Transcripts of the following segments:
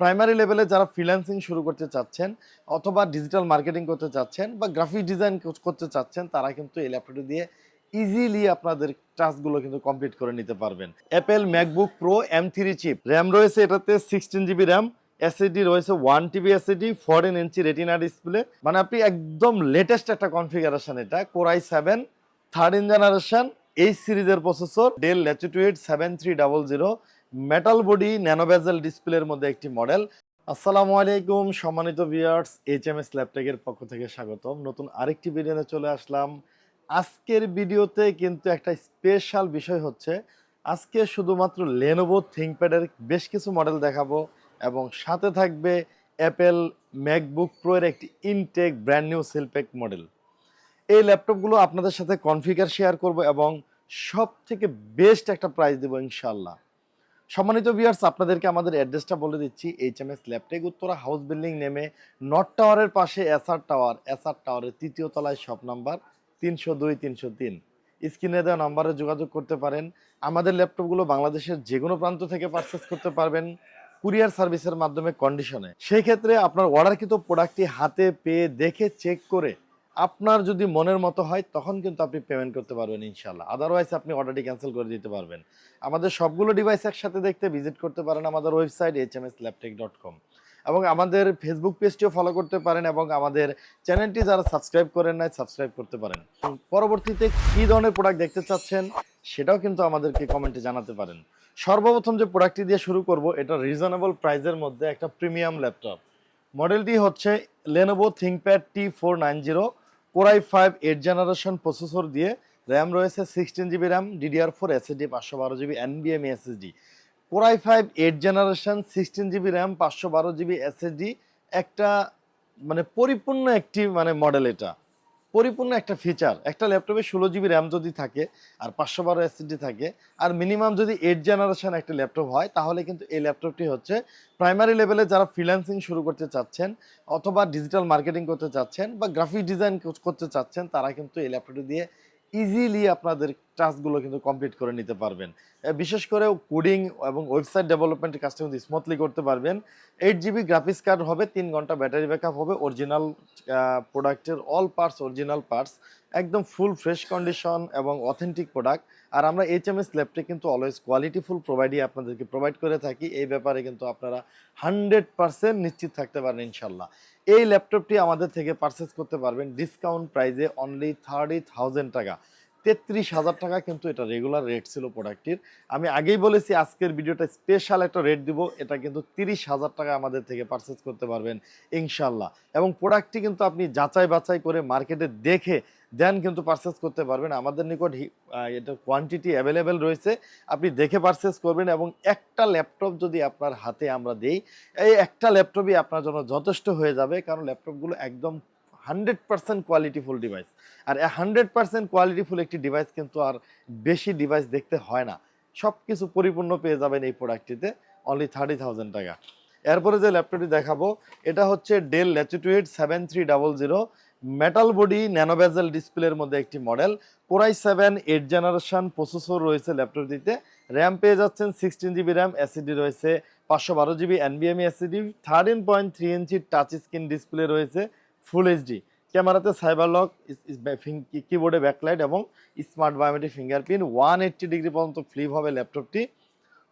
Primary লেভেলে যারা freelancing শুরু করতে চাচ্ছেন অথবা ডিজিটাল মার্কেটিং করতে চাচ্ছেন বা গ্রাফিক ডিজাইন করতে চাচ্ছেন, তারা কিন্তু এই ল্যাপটপটি দিয়ে ইজিলি আপনাদের টাস্কগুলো কিন্তু কমপ্লিট করে নিতে পারবেন। Apple MacBook Pro M three chip RAM রয়েছে এটাতে সিক্সটিন জিবি র্যাম এসএসডি রয়েছে one TB SSD fourteen inch retina display মানে আপনি একদম লেটেস্ট একটা কনফিগারেশন এটা core i seven third in generation এই সিরিজের processor Dell Latitude seven three double zero metal body nanobezel ডিসপ্লের মধ্যে একটি মডেল আসসালামু আলাইকুম, সম্মানিত ভিউয়ার্স এইচ এম এস ল্যাপটেকের পক্ষ থেকে স্বাগতম। নতুন আরেকটি ভিডিওতে চলে আসলাম। আজকের ভিডিওতে কিন্তু একটা স্পেশাল বিষয় হচ্ছে, আজকে শুধুমাত্র লেনোভো থিঙ্কপ্যাডের বেশ কিছু মডেল দেখাবো এবং সাথে থাকবে অ্যাপেল ম্যাকবুক প্রো এর একটি intact brand new sealpack model এই ল্যাপটপগুলো আপনাদের সাথে কনফিগার শেয়ার করব এবং সব থেকে বেস্ট একটা প্রাইস দেবো ইনশাল্লাহ সম্মানিত ভিউয়ার্স আপনাদেরকে আমাদের অ্যাড্রেসটা বলে দিচ্ছি H M S Uttara house building নেমে নর্থ টাওয়ারের পাশে এসআর টাওয়ার এসআর টাওয়ারের তৃতীয় তলায় শপ নাম্বার তিনশো দুই, তিনশো তিন। স্ক্রিনে দেওয়া নাম্বারে যোগাযোগ করতে পারেন। আমাদের ল্যাপটপগুলো বাংলাদেশের যে কোনো প্রান্ত থেকে পারচেস করতে পারবেন কুরিয়ার সার্ভিসের মাধ্যমে কন্ডিশনে সেই ক্ষেত্রে আপনার অর্ডারকৃত প্রোডাক্টটি হাতে পেয়ে দেখে চেক করে আপনার যদি মনের মতো হয়, তখন কিন্তু আপনি পেমেন্ট করতে পারবেন ইনশাল্লাহ আদারওয়াইজ আপনি অর্ডারটি ক্যান্সেল করে দিতে পারবেন। আমাদের সবগুলো ডিভাইস একসাথে দেখতে ভিজিট করতে পারেন আমাদের website H M S Laptech dot com এবং আমাদের ফেসবুক পেজটিও ফলো করতে পারেন এবং আমাদের চ্যানেলটি যারা সাবস্ক্রাইব করেন নাই সাবস্ক্রাইব করতে পারেন। পরবর্তীতে কী ধরনের প্রোডাক্ট দেখতে চাচ্ছেন, সেটাও কিন্তু আমাদেরকে কমেন্টে জানাতে পারেন। সর্বপ্রথম যে প্রোডাক্টটি দিয়ে শুরু করব, এটা রিজনেবল প্রাইসের মধ্যে একটা প্রিমিয়াম ল্যাপটপ মডেলটি হচ্ছে Lenovo ThinkPad T four nine zero core i five eight generation processor দিয়ে র্যাম রয়েছে sixteen GB RAM DDR four SSD পাঁচশো বারো GB এনবিএম SSD core i five eight generation sixteen GB RAM পাঁচশো বারো GB SSD একটা মানে পরিপূর্ণ একটি মানে মডেল এটা। পরিপূর্ণ একটা ফিচার একটা ল্যাপটপে ষোলো জিবি র্যাম যদি থাকে আর পাঁচশো বারো এসএসডি থাকে আর মিনিমাম যদি এইট জেনারেশন একটা ল্যাপটপ হয়, তাহলে কিন্তু এই ল্যাপটপটি হচ্ছে প্রাইমারি লেভেলে যারা ফ্রিল্যান্সিং শুরু করতে চাচ্ছেন অথবা ডিজিটাল মার্কেটিং করতে চাচ্ছেন বা গ্রাফিক ডিজাইন করতে চাচ্ছেন, তারা কিন্তু এই ল্যাপটপটি দিয়ে ইজিলি আপনাদের টাস্কগুলো কিন্তু কমপ্লিট করে নিতে পারবেন। বিশেষ করে কোডিং এবং ওয়েবসাইট ডেভেলপমেন্টের কাজটা কিন্তু স্মুথলি করতে পারবেন। এইট জিবি গ্রাফিক্স কার্ড হবে, তিন ঘণ্টা ব্যাটারি ব্যাকআপ হবে অরিজিনাল প্রোডাক্টের অল পার্টস অরিজিনাল পার্টস একদম ফুল ফ্রেশ কন্ডিশন এবং অথেন্টিক প্রোডাক্ট আর আমরা এইচ এম এস ল্যাপটে কিন্তু অলওয়েজ কোয়ালিটিফুল প্রোভাইডই আপনাদেরকে প্রোভাইড করে থাকি। এই ব্যাপারে কিন্তু আপনারা হান্ড্রেড পার্সেন্ট নিশ্চিত থাকতে পারেন ইনশাল্লাহ। এই ল্যাপটপটি আমাদের থেকে পারচেস করতে পারবেন ডিসকাউন্ট প্রাইজে অনলি থার্টি থাউজেন্ড টাকা। তেত্রিশ হাজার টাকা কিন্তু এটা রেগুলার রেট ছিল প্রোডাক্টটির আমি আগেই বলেছি, আজকের ভিডিওটা স্পেশাল একটা রেট দিব, এটা কিন্তু তিরিশ হাজার টাকা আমাদের থেকে পারচেস করতে পারবেন ইনশাল্লাহ এবং প্রোডাক্টটি কিন্তু আপনি যাচাই বাছাই করে মার্কেটে দেখে দেন কিন্তু পারচেস করতে পারবেন। আমাদের নিকট এটা কোয়ান্টিটি অ্যাভেলেবেল রয়েছে, আপনি দেখে পারচেস করবেন এবং একটা ল্যাপটপ যদি আপনার হাতে আমরা দেই, এই একটা ল্যাপটপই আপনার জন্য যথেষ্ট হয়ে যাবে, কারণ ল্যাপটপগুলো একদম হান্ড্রেড পার্সেন্ট কোয়ালিটিফুল ডিভাইস আর হান্ড্রেড পার্সেন্ট কোয়ালিটিফুল একটি ডিভাইস কিন্তু আর বেশি ডিভাইস দেখতে হয় না। সব কিছু পরিপূর্ণ পেয়ে যাবেন এই প্রোডাক্টটিতে অনলি থার্টি থাউজেন্ড টাকা। এরপরে যে ল্যাপটপটি দেখাবো, এটা হচ্ছে Dell Latitude seven three double zero metal body nano bezel ডিসপ্লের মধ্যে একটি model core i seven eight generation processor রয়েছে ল্যাপটপটিতে র্যাম পেয়ে যাচ্ছেন সিক্সটিন জিবি র্যাম এসিডি রয়েছে পাঁচশো বারো GB এনবিএমই SSD thirteen point three inch touch screen display রয়েছে। ফুল এইচডি ক্যামেরাতে সাইবার লক কিবোর্ডে ব্যাকলাইট এবং smart biometric fingerprint one eighty degree পর্যন্ত ফ্লিপ হবে ল্যাপটপটি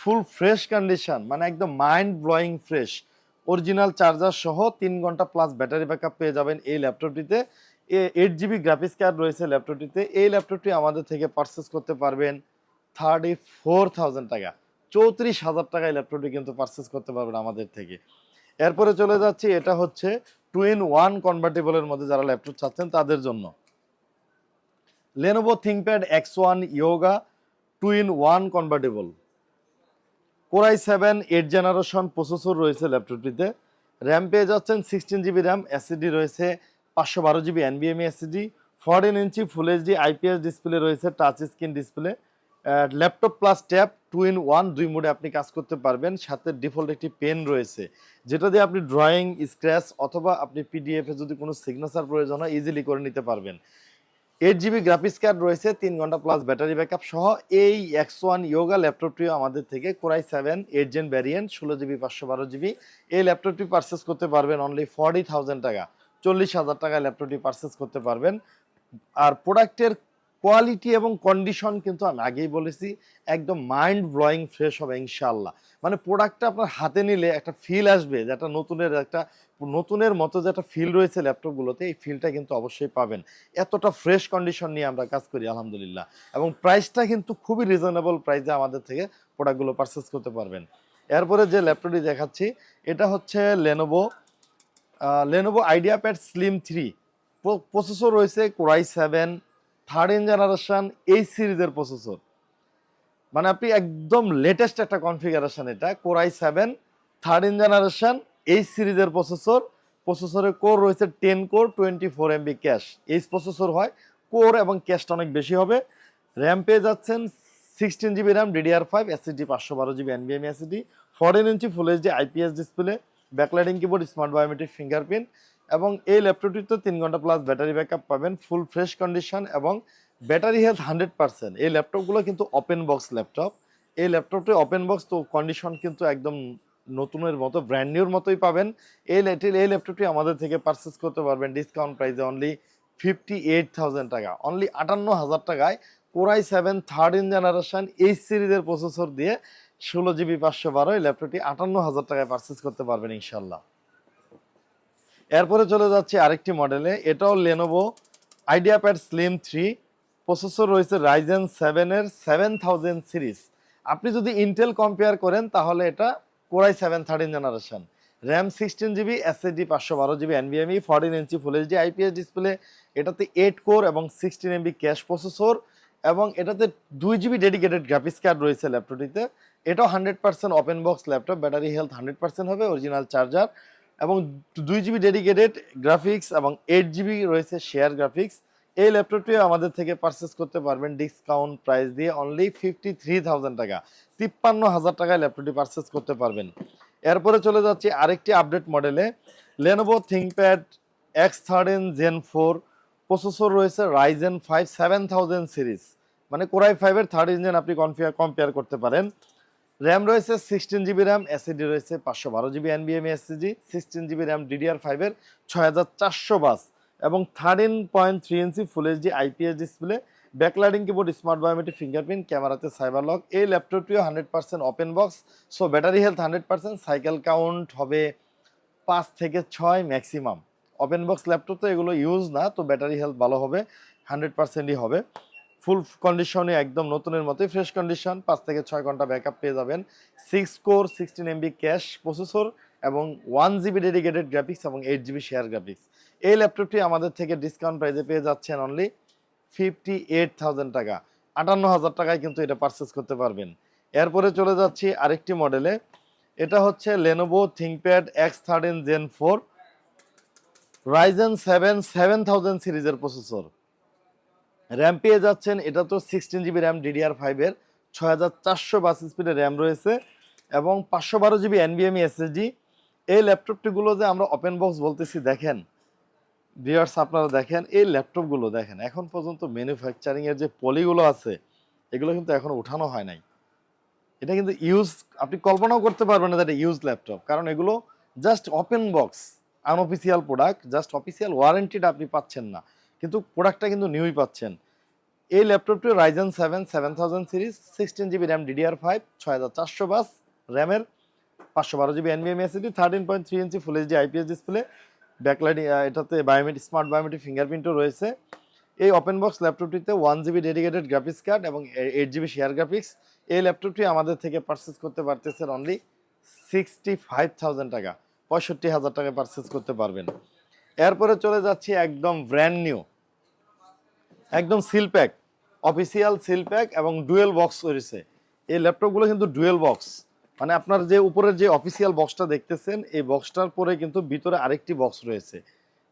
ফুল ফ্রেশ কন্ডিশন মানে একদম mind blowing fresh original charger সহ তিন ঘণ্টা প্লাস ব্যাটারি ব্যাকআপ পেয়ে যাবেন এই ল্যাপটপটিতে এইট জিবি গ্রাফিক্স কার্ড রয়েছে ল্যাপটপটিতে এই ল্যাপটপটি আমাদের থেকে পারচেস করতে পারবেন থার্টি ফোর থাউজেন্ড টাকা। চৌত্রিশ হাজার টাকায় ল্যাপটপটি কিন্তু পারচেস করতে পারবেন আমাদের থেকে। এরপরে চলে যাচ্ছি, এটা হচ্ছে টু ইন ওয়ান কনভার্টেবলের মধ্যে যারা ল্যাপটপ চাচ্ছেন তাদের জন্য। Lenovo ThinkPad X one Yoga two in one convertible core i seven eight generation processor রয়েছে ল্যাপটপটিতে র্যাম পেয়ে যাচ্ছেন সিক্সটিন জিবি র্যাম এসিডি রয়েছে পাঁচশো বারো GB এনবিএমই SSD fourteen inch full HD IPS display রয়েছে touch screen display laptop plus tab two in one দুই মোডে আপনি কাজ করতে পারবেন। সাথে ডিফল্ট একটি পেন রয়েছে, যেটা দিয়ে আপনি ড্রয়িং স্ক্র্যাচ অথবা আপনি পিডিএফে যদি কোনো সিগনেচার প্রয়োজন হয় ইজিলি করে নিতে পারবেন। এইট জিবি গ্রাফিক্স কার্ড রয়েছে, তিন ঘণ্টা প্লাস ব্যাটারি ব্যাকআপ সহ এই এক্স ওয়ান ইয়োগা ল্যাপটপটিও আমাদের থেকে core i seven eight gen variant ষোলো জিবি পাঁচশো বারো জিবি এই ল্যাপটপটি পারচেস করতে পারবেন অনলি ফর্টি থাউজেন্ড টাকা, চল্লিশ হাজার টাকায় ল্যাপটপটি পারচেস করতে পারবেন। আর প্রোডাক্টের কোয়ালিটি এবং কন্ডিশন কিন্তু আমি আগেই বলেছি, একদম মাইন্ড ব্লোয়িং ফ্রেশ হবে ইনশাল্লাহ মানে প্রোডাক্টটা আপনার হাতে নিলে একটা ফিল আসবে যেটা নতুনের একটা, নতুনের মতো যে একটা ফিল রয়েছে ল্যাপটপগুলোতে, এই ফিলটা কিন্তু অবশ্যই পাবেন। এতটা ফ্রেশ কন্ডিশন নিয়ে আমরা কাজ করি, আলহামদুলিল্লাহ। এবং প্রাইসটা কিন্তু খুবই রিজনেবল প্রাইসে আমাদের থেকে প্রোডাক্টগুলো পারচেস করতে পারবেন। এরপরে যে ল্যাপটপটি দেখাচ্ছি, এটা হচ্ছে Lenovo Lenovo IdeaPad slim three processor রয়েছে core i seven third generation এই সিরিজের প্রসেসর মানে আপনি একদম লেটেস্ট একটা কনফিগারেশন এটা কোরাই সেভেন থার্ড জেনারেশন এই সিরিজের প্রসেসর প্রসেসরের কোর রয়েছে ten core twenty four MB cache এই প্রসেসর হয় কোর এবং ক্যাশটা অনেক বেশি হবে। র্যাম পেয়ে যাচ্ছেন sixteen GB RAM DDR five SSD পাঁচশো বারো GB এনবিএম SSD fourteen inch full HD IPS display backlighting keyboard smart biometric fingerprint এবং এই ল্যাপটপটিতে তিন ঘণ্টা প্লাস ব্যাটারি ব্যাকআপ পাবেন ফুল ফ্রেশ কন্ডিশন এবং ব্যাটারি হেলথ হান্ড্রেড পার্সেন্ট এই ল্যাপটপগুলো কিন্তু ওপেন বক্স ল্যাপটপ। এই ল্যাপটপটি ওপেন বক্স তো কন্ডিশন কিন্তু একদম নতুনের মতো ব্র্যান্ড নিউর মতোই পাবেন। এই ল্যাপটপ এই ল্যাপটপটি আমাদের থেকে পারচেস করতে পারবেন ডিসকাউন্ট প্রাইসে অনলি ফিফটি এইট থাউজেন্ড টাকা। অনলি আটান্ন হাজার টাকায় core i seven third in generation এই সিরিজের প্রসেসর দিয়ে ষোলো জিবি পাঁচশো বারো এই ল্যাপটপটি আটান্ন হাজার টাকায় পারচেস করতে পারবেন ইনশাল্লাহ এরপরে চলে যাচ্ছে আরেকটি মডেলে। এটাও Lenovo IdeaPad slim three processor রয়েছে রাইজেন সেভেনের সেভেন থাউজেন্ড সিরিজ আপনি যদি ইন্টেল কম্পেয়ার করেন, তাহলে এটা core i seven thirteen generation RAM sixteen GB SSD পাঁচশো বারো GB এনবিএমই fourteen inch full HD IPS display এটাতে এইট কোর এবং সিক্সটিন এমবি ক্যাশ প্রসেসর এবং এটাতে দুই জিবি ডেডিকেটেড গ্রাফিক্স কার্ড রয়েছে ল্যাপটপটিতে এটাও hundred percent open box laptop battery health hundred percent হবে অরিজিনাল চার্জার এবং দুই জিবি ডেডিকেটেড গ্রাফিক্স এবং এইট জিবি রয়েছে শেয়ার গ্রাফিক্স এই ল্যাপটপটিও আমাদের থেকে পারচেস করতে পারবেন ডিসকাউন্ট প্রাইস দিয়ে অনলি ফিফটি থ্রি থাউজেন্ড টাকা। তিপ্পান্ন হাজার টাকায় ল্যাপটপটি পারচেস করতে পারবেন। এরপরে চলে যাচ্ছি আরেকটি আপডেট মডেলে Lenovo ThinkPad X thirteen gen four processor রয়েছে Ryzen five seven thousand series মানে কোরাই ফাইভের থার্ড ইঞ্জিন আপনি কম্পেয়ার করতে পারেন। র্যাম রয়েছে সিক্সটিন জিবি র্যাম এসএডি রয়েছে, পাঁচশো বারো GB এনবিএম SSD sixteen GB RAM DDR ফাইভের ছয় হাজার চারশো বাস এবং thirteen point three inch full HD IPS display backlighting keyboard smart biometric fingerprint ক্যামেরাতে সাইবার লক এই ল্যাপটপটিও hundred percent open box so battery health hundred percent cycle count হবে পাঁচ থেকে ছয় ম্যাক্সিমাম ওপেন বক্স ল্যাপটপ তো এগুলো use না, তো ব্যাটারি হেলথ ভালো হবে হান্ড্রেড পার্সেন্টই হবে। ফুল কন্ডিশনে একদম নতুনের মতোই ফ্রেশ কন্ডিশন। পাঁচ থেকে ছয় ঘণ্টা ব্যাকআপ পেয়ে যাবেন। Six core sixteen MB cache processor এবং ওয়ান জিবি ডেডিকেটেড গ্রাফিক্স এবং এইট জিবি শেয়ার গ্রাফিক্স এই ল্যাপটপটি আমাদের থেকে ডিসকাউন্ট প্রাইসে পেয়ে যাচ্ছেন অনলি ফিফটি এইট থাউজেন্ড টাকা। আটান্ন হাজার টাকায় কিন্তু এটা পারচেস করতে পারবেন। এরপরে চলে যাচ্ছি আরেকটি মডেলে এটা হচ্ছে Lenovo ThinkPad X thirteen gen four Ryzen seven seven thousand সিরিজের প্রসেসর র্যাম পেয়ে যাচ্ছেন, এটা তো সিক্সটিন জিবি র্যাম ডিডিআর ফাইভের ছয় হাজার চারশো বাস স্পিডের র্যাম রয়েছে এবং পাঁচশো বারো জিবি এনবিএমই এসএসডি এই ল্যাপটপটিগুলো যে আমরা ওপেন বক্স বলতেছি, দেখেন। ভিউয়ার্স আপনারা দেখেন, এই ল্যাপটপগুলো দেখেন, এখন পর্যন্ত ম্যানুফ্যাকচারিংয়ের যে পলিগুলো আছে, এগুলো কিন্তু এখনও উঠানো হয় নাই। এটা কিন্তু ইউজ আপনি কল্পনাও করতে পারবেন না এটা ইউজ ল্যাপটপ কারণ এগুলো just open box unofficial product just official ওয়ারেন্টিটা আপনি পাচ্ছেন না। কিন্তু প্রোডাক্টটা কিন্তু নিউই পাচ্ছেন। এই ল্যাপটপটি Ryzen seven seven thousand series sixteen GB RAM DDR five ছয় হাজার চারশো বাস র্যামের পাঁচশো বারো GB এনবিএম SSD thirteen point three inch full HD IPS display backlight এটাতে বায়োমেট্রিক স্মার্ট বায়োমেট্রিক ফিঙ্গারপ্রিন্টও রয়েছে। এই open box ল্যাপটপটিতে one GB dedicated graphics card এবং এইট জিবি শেয়ার গ্রাফিক্স এই ল্যাপটপটি আমাদের থেকে পারচেস করতে পারতেছেন অনলি সিক্সটি ফাইভ থাউজেন্ড টাকা, পঁয়ষট্টি হাজার টাকা পারচেস করতে পারবেন। এরপরে চলে যাচ্ছি একদম ব্র্যান্ড নিউ একদম seal pack official seal pack এবং ডুয়েল বক্স রয়েছে এই ল্যাপটপগুলো কিন্তু ডুয়েল বক্স মানে আপনার যে উপরের যে অফিসিয়াল বক্সটা দেখতেছেন, এই বক্সটার পরে কিন্তু ভিতরে আরেকটি বক্স রয়েছে।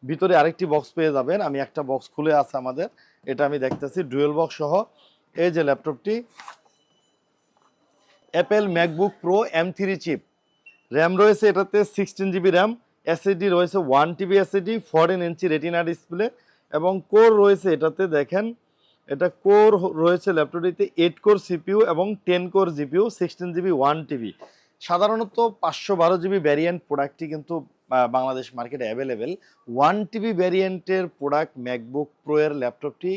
ভিতরে আরেকটি বক্স পেয়ে যাবেন। আমি একটা বক্স খুলে আছে আমাদের, এটা আমি দেখতেছি ডুয়েল বক্স সহ। এই যে ল্যাপটপটি Apple MacBook Pro M three chip RAM রয়েছে এটাতে সিক্সটিন জিবি র্যাম এসএসডি রয়েছে one TB SSD fourteen inch Retina display এবং কোর রয়েছে এটাতে দেখেন, এটা কোর রয়েছে ল্যাপটপটিতে এইট কোর সিপিইউ এবং ten core GPU sixteen GB one TB সাধারণত পাঁচশো বারো জিবি ভ্যারিয়েন্ট প্রোডাক্টটি কিন্তু বাংলাদেশ মার্কেটে অ্যাভেলেবেল ওয়ান টিবি ভ্যারিয়েন্টের প্রোডাক্ট ম্যাকবুক প্রো এর ল্যাপটপটি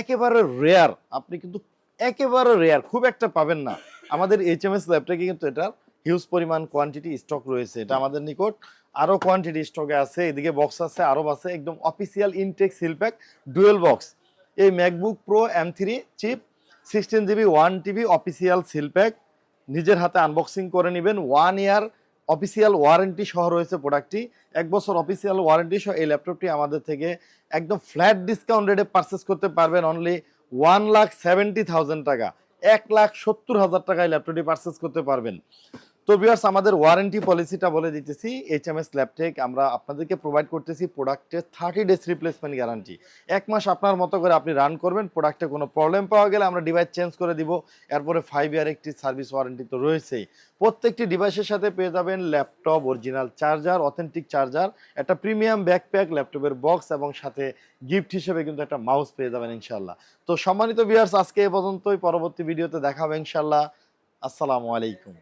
একেবারে রেয়ার আপনি কিন্তু একেবারে রেয়ার খুব একটা পাবেন না। আমাদের এইচ এম এস ল্যাপটপে কিন্তু এটার হিউজ পরিমাণ কোয়ান্টিটি স্টক রয়েছে। এটা আমাদের নিকট। আরও কোয়ান্টিটি স্টকে আছে, এদিকে বক্স আছে আরও আছে, একদম official intact seal pack dual box এই MacBook Pro M three chip sixteen GB one TB official seal pack নিজের হাতে আনবক্সিং করে নেবেন। ওয়ান ইয়ার অফিসিয়াল ওয়ারেন্টি সহ রয়েছে প্রোডাক্টটি এক বছর অফিসিয়াল ওয়ারেন্টি সহ এই ল্যাপটপটি আমাদের থেকে একদম ফ্ল্যাট ডিসকাউন্ট রেটে পারচেস করতে পারবেন। Only one lakh seventy thousand টাকা। এক লাখ সত্তর হাজার টাকায় ল্যাপটপটি পারচেস করতে পারবেন। তো ভিউয়ার্স আমাদের ওয়ারেন্টি পলিসিটা বলে দিতেছি এইচ এম এস ল্যাপটেক আমরা আপনাদেরকে প্রোভাইড করতেছি প্রোডাক্টের থার্টি ডেজ রিপ্লেসমেন্ট গ্যারান্টি এক মাস আপনার মতো করে আপনি রান করবেন প্রোডাক্টে কোনো প্রবলেম পাওয়া গেলে আমরা ডিভাইস চেঞ্জ করে দিব, এরপরে ফাইভ ইয়ার একটি সার্ভিস ওয়ারেন্টি তো রয়েছেই। প্রত্যেকটি ডিভাইসের সাথে পেয়ে যাবেন laptop original charger authentic charger একটা প্রিমিয়াম ব্যাকপ্যাক ল্যাপটপের বক্স এবং সাথে গিফট হিসেবে কিন্তু একটা মাউস পেয়ে যাবেন ইনশাল্লাহ তো সম্মানিত ভিউয়ার্স আজকে এ পর্যন্তই, পরবর্তী ভিডিওতে দেখাবে ইনশাল্লাহ আসসালামু আলাইকুম।